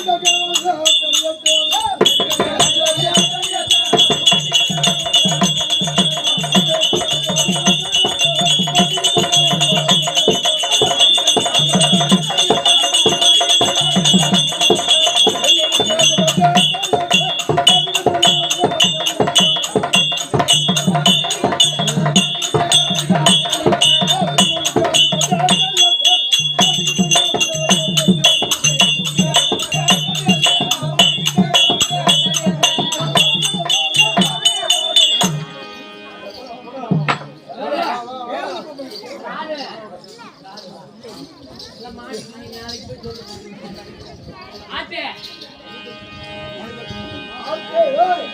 జగన్ జగన్ ஆத்தே. ஆத்தே ஓய்.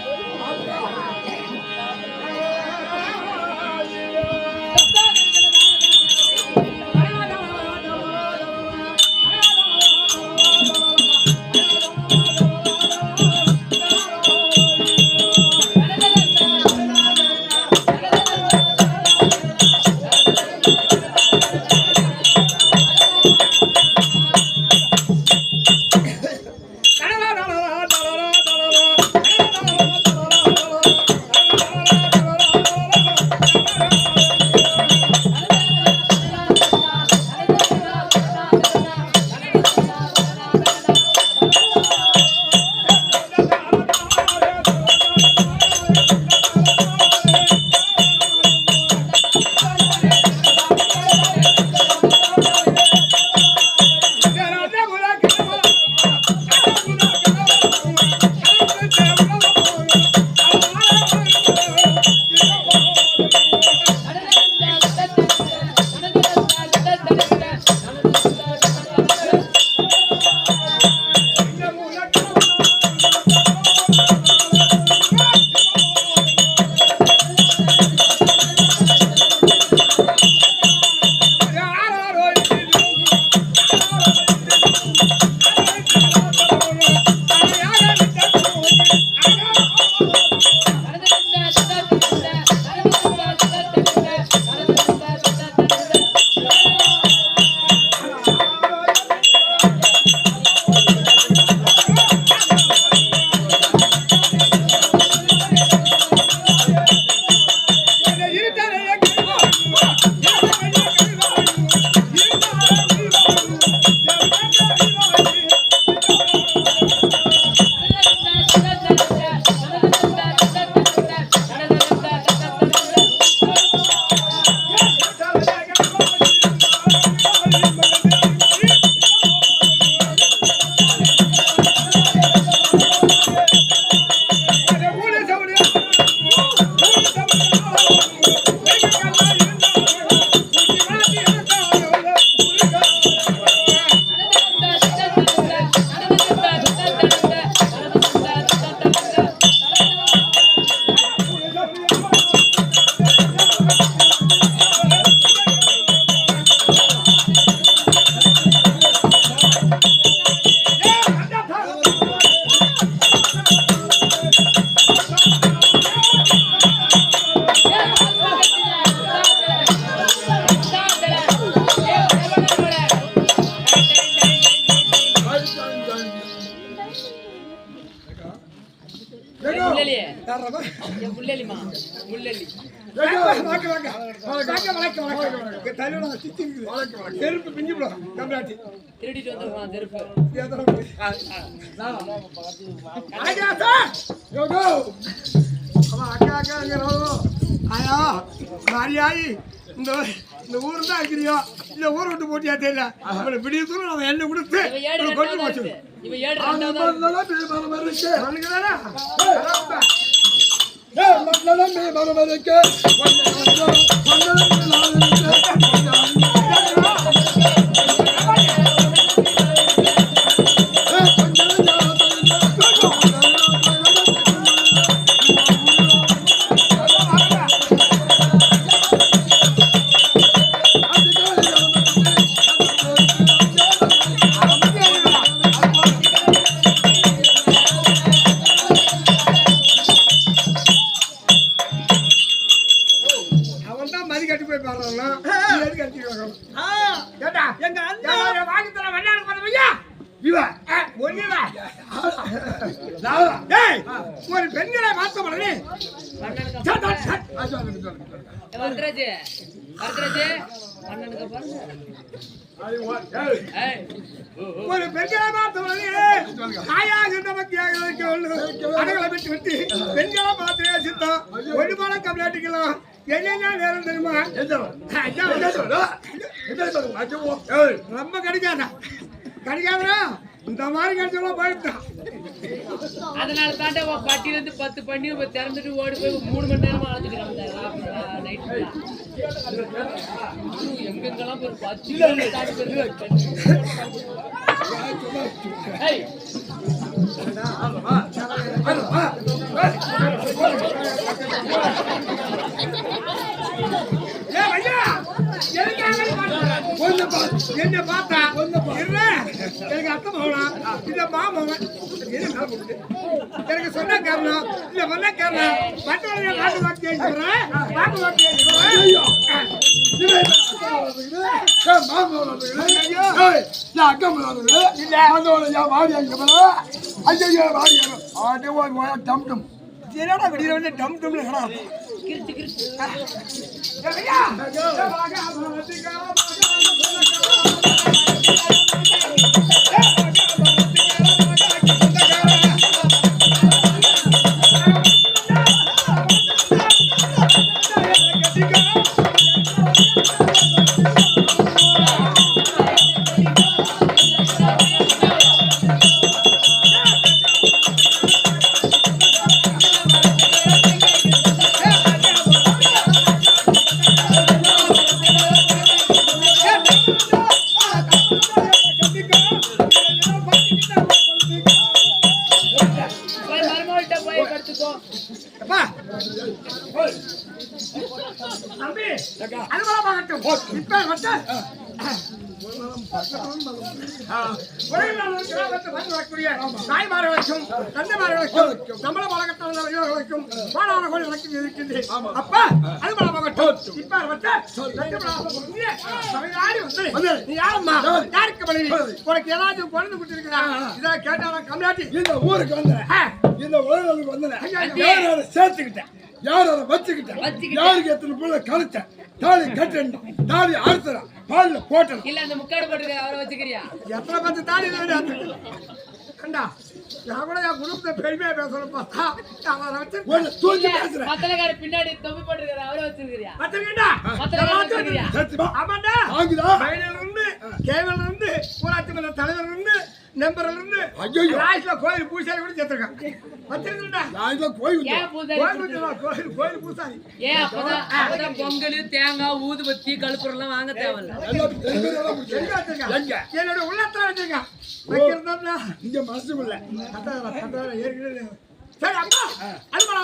சித்தி இருக்குது. செருப்பு பிஞ்சு. திருடிட்டு. ஆயா, அக்கா, மாரியாயி, இந்த இந்த ஊர் தான் இருக்கிறியோ? இல்ல ஊர் விட்டு போட்டியா தெரியல? அவனை விடிய தூரம் அவன் என்ன கொடுத்து அவனை கொண்டு போச்சு. இருக்கு. ரெண்டாவது அவனுக்கு தானே ஒரு பெண்களை மாத்த முடியல தாயாக நமக்கு விட்டு விட்டு பெண்களை மாத்திரையா சித்தம் ஒரு மனம் கம்ப்ளைண்டிக்கலாம் என்னென்ன நேரம் தெரியுமா? ரொம்ப கிடைக்காதா. கிடைக்காதா இந்த மாதிரி கிடைச்சவங்க போயிட்டான் அதனால தாண்டா உன் பட்டியில இருந்து பத்து பண்ணி திறந்துட்டு ஓடி போய் மூணு மணி நேரமா அழைச்சிக்கிறாங்க நைட்டு எங்கெங்கெல்லாம் போய் பத்து தாண்டி என்ன பார்த்தா. எனக்கு அத்தை மகனா இல்ல போகுது? எனக்கு சொன்ன காரணம் இல்ல சொன்ன காரணம் மற்றவங்க நாட்டு வாக்கி எழுதுறேன் நாட்டு வாக்கி என்னடா விடிய வந்து டம் டம்னு என்னடா கிறுச்சு கிறுச்சு ஐயா போய் சம்பள வழக்கத்தில் கோடான கோடி வழக்கில் இருக்கின்றேன். அப்பா. இப்ப வந்து, சபையாடி வந்து, நீ யாரம்மா? யாருக்கு மனைவி? உனக்கு ஏதாச்சும் குழந்தை குட்டி இருக்குதா? இதை கேட்டாரா கம்மியாட்டி? இந்த ஊருக்கு வந்தேன். இந்த உலகளுக்கு வந்தேன். ஐயா, யார் யாரை சேர்த்துக்கிட்டேன்? யார் யாரை வச்சுக்கிட்டேன். யாருக்கு எத்தனை பிள்ளை கழிச்சேன்? தாலி கட்டேன் தாலி அறுத்துறேன். பால்ல போட்டேன் இல்ல அந்த முக்காடு போட்டுருக்க அவரை வச்சுக்கிறியா? எத்தனை பத்து தாடி வேண்டாம் கண்டா நான் கூட என் குடும்பத்தை பெருமையா பேசணும் பார்த்தா வச்சு தூக்கி பேசுறேன். மத்தலக்கார பின்னாடி தொப்பி போட்டுருக்காரு அவரை மத்தலக்கார வச்சிருக்கிறியா? சத்தியமா ஆமாண்டா. ஆகுதா இருந்து கேவல இருந்து ஊராட்சி மன்ற தலைவர் இருந்து நம்பர்ல இருந்து. லாஸ்ட்ல கோயில் பூசாரி கூட நான் இதை கோயில் கோயில் பூசாரி, கோயில் கோயில் பூசாரி. ஏன் அப்பதான் அப்பதான் பொங்கல் தேங்காய் ஊதுபத்தி கழுப்புரம் எல்லாம் வாங்க தேவையில்ல? என்னோட உள்ளத்துல வச்சிருக்கான் வைக்கிறதா இங்க கட்டாதரா, கட்டாதரா, ஏற்கனவே. சரி, அம்மா, அனுமலா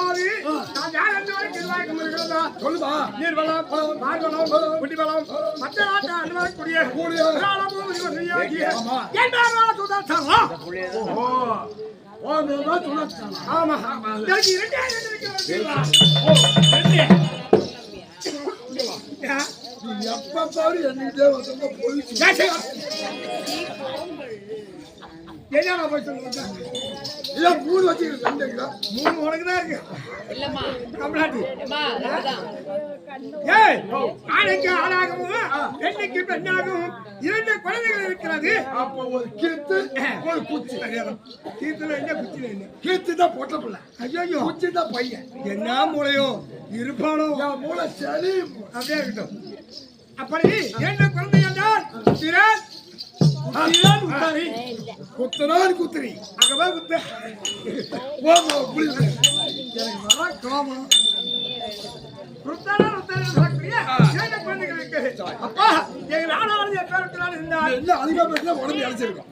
மாதிரி, நான் யார் என்று வரைக்கும் இதுவாய்க்க முடிகிறதா? சொல்லுமா நீர்வளம், மார்வளம், குடிவளம், மற்ற நாட்டு அனுபவக்கூடிய விராளமும் விரிவசையாகிய என்றாரா சுதர்சனம்? ஓ, ஓ மேலா துணச்சான் ஆமா, எனக்கு இரண்டே இரண்டு இருக்கிறது. எப்ப பாரு என்கிட்டே வந்து போயிடுச்சு செய்ய- என்னடா போய் சொல்லுங்க இல்ல மூணு மூணு உனக்கு தான் இருக்கு. இல்லம்மா. ஏய் ஆணைக்கு ஆளாகவும் பெண்ணுக்கு பெண்ணாகவும் இரண்டு குழந்தைகள் இருக்கிறது. அப்போ ஒரு கீத்து ஒரு குச்சி. தீர்த்துல என்ன குச்சில என்ன? கீத்து தான் பொட்ட பிள்ளை ஐயோ குச்சி தான் பையன். என்ன மூளையோ? இருப்பானோ? மூளை சரி அப்படியே இருக்கட்டும். அப்படி இரண்டு குழந்தை என்றால் திறன் திறன் உத்தாரி குத்தனான் குத்திரி அங்கவே குத்த ஓ புரியுது எனக்கு வர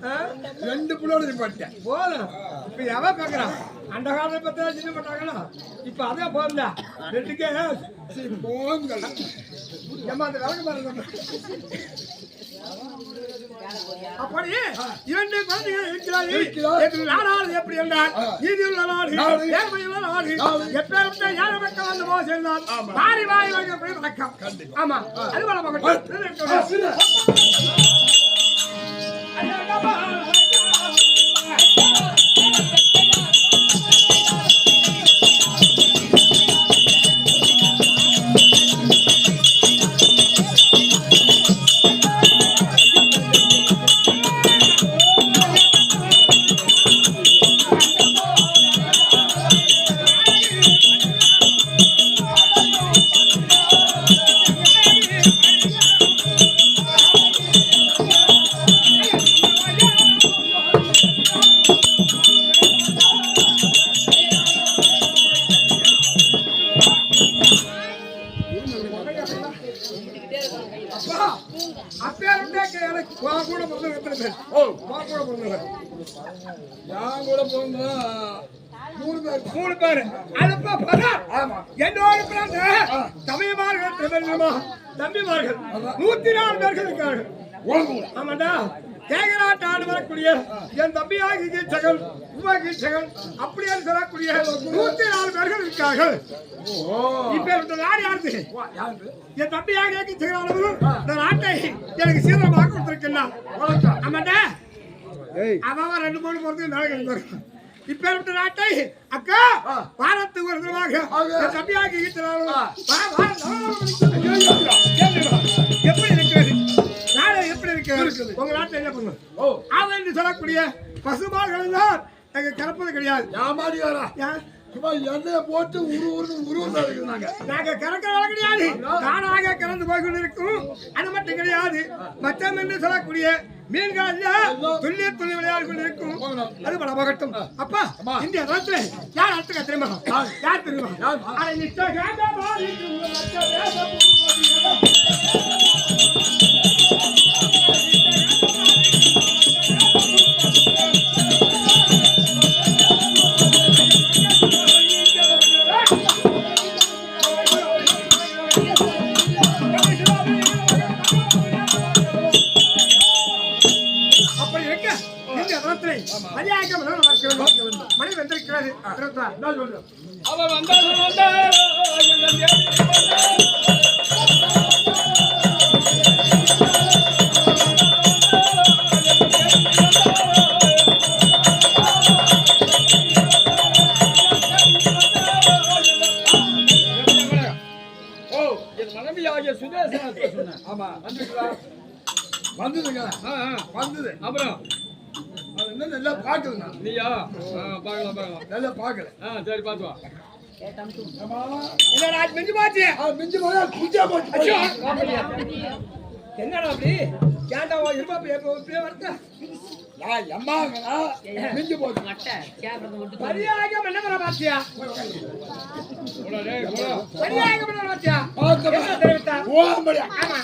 ஆ? ரெண்டு பிள்ளோட நிப்பாட்டேன் போதும். இப்ப எவன் பாக்குறான் அந்த காலத்தை பத்தி சின்ன பண்ணாங்களா இப்ப அதே போதும்டா. ரெண்டுக்கே ஏமா அந்த விளக்கு பாருங்க. அப்படி இரண்டு குழந்தைகள் இருக்கிறார்கள் இருக்கிறார். எங்கள் நாடானது எப்படி என்றால். நீதியுள்ள நாடு. நேர்மையுள்ள நாடு. எப்பேற்பட்ட யார மக்கள் வந்து போக சேர்ந்தால் மாறி போய் வணக்கம். ஆமா. அது போல ஆமாண்டா கேகராட்டு ஆடு வரக்கூடிய என் தம்பியாகி கீச்சகன் உமா கீச்சகன் அப்படியே சொல்லக்கூடிய நூத்தி நாலு பேர்கள் இருக்கார்கள் இப்ப இந்த நாடு யாருது யாரு என் தம்பியாக கீச்சகன் இந்த நாட்டை எனக்கு ஆமாண்டா அவன் ரெண்டு மூணு பொறுத்து மேலே கிடைக்கும் இப்ப இருந்த நாட்டை அக்கா வாரத்துக்கு ஒரு. என் தம்பியாகி ஈட்டினாலும் இருக்குது. உங்க நாட்டை என்ன பண்ணும் அவன் என்று சொல்லக்கூடிய பசுமாடுகள் தான் எங்க கறப்பது கிடையாது. ஏன்? சும்மா எண்ணெயை போட்டு உரு உருன்னு உருவம் இருக்குது நாங்க நாங்க கறக்கிறவங்க கிடையாது. தானாக கறந்து போய் கொண்டிருக்கும் அது மட்டும் கிடையாது. மச்சம் என்று சொல்லக்கூடிய மீன்கள் துல்லிய துள்ளி விளையாடி கொண்டிருக்கும் அது பல பகட்டும். அப்பா இந்திய நாட்டுல யார் அடுத்த தெரியுமா? யார்? தெரியுமா? அதை அவ வந்தாலும் மனைவியாகிய சுதேசனத்தை ஆமா வந்துங்களா வந்துதுங்க வந்தது அப்புறம் என்ன நல்லா பார்க்கல நான் நீயா பார்க்கலாம் பார்க்கலாம். நல்லா பார்க்கல. ஆ சரி பார்த்து வா. என்னடா மிஞ்சி போச்சு? அது மிஞ்சி போனா குஞ்சா போச்சு. என்னடா அப்படி? ஏன்டா உன் இருமாப்பு எப்போ இப்படியே வருதா நான் எம்மாங்களா மிஞ்சி போச்சு. மட்டை சரியாக பாத்தியா? சரியாக பாத்தியா? ஆமா.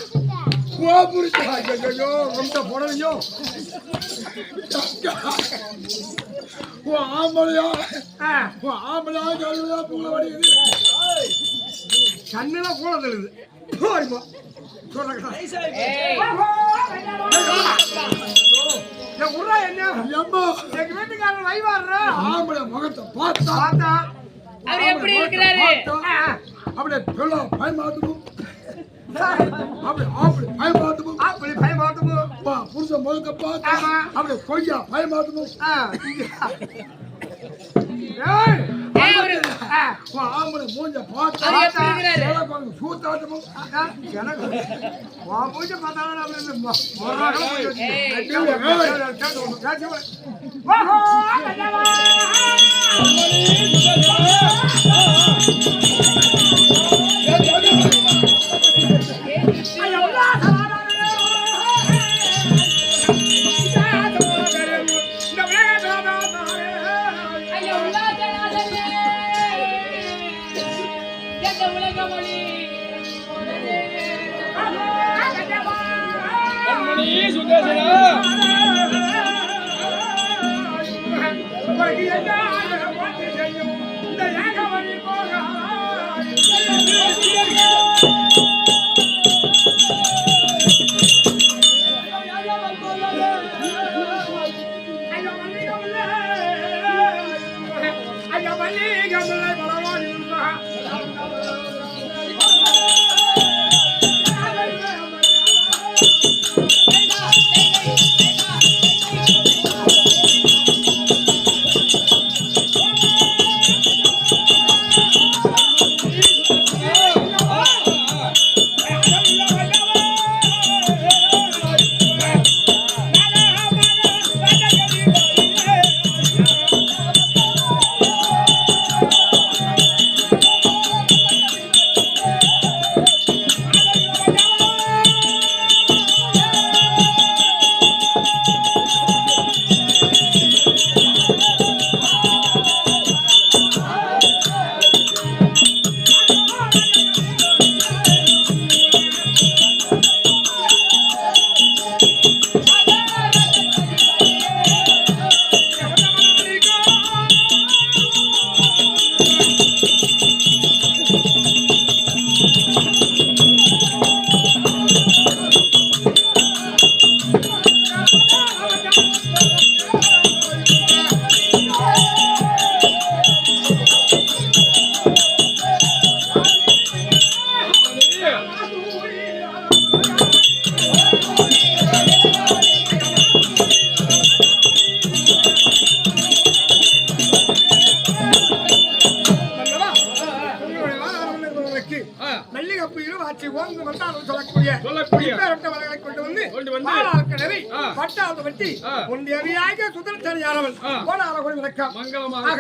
ஓபுரிச்சா ஐயோ ரொம்ப போடலையோ? ஓ ஆம்பளையா? ஓ ஆம்பளையா கழுவியா பூல வடிக்குது கண்ணுல கூட தெழுது உர்றா என்ன? எங்க வீட்டுக்காரர் வைவாடுறா ஆம்பளை முகத்தை பார்த்தா பார்த்தா. அவர் எப்படி இருக்கிறாரு? அப்படியே பயமாட்டுவோம் அப்படி அப்படி பயமாட்டுவோம் அப்படி பயமாட்டுமோ அப்பா புருஷன் முகத்தை பார்த்தா ஆமா. அப்படியே கொய்யா பயமாட்டுவோம் ஆம்பளை மூஞ்ச பார்த்தா சூத்தாட்டமும் எனக்கு மூஞ்ச பார்த்தாலும் அப்படி பட்டாளத்தை வெட்டி சுதந்திரனியானவன் ஆ. போனால கூட விளக்கம் மங்களமாக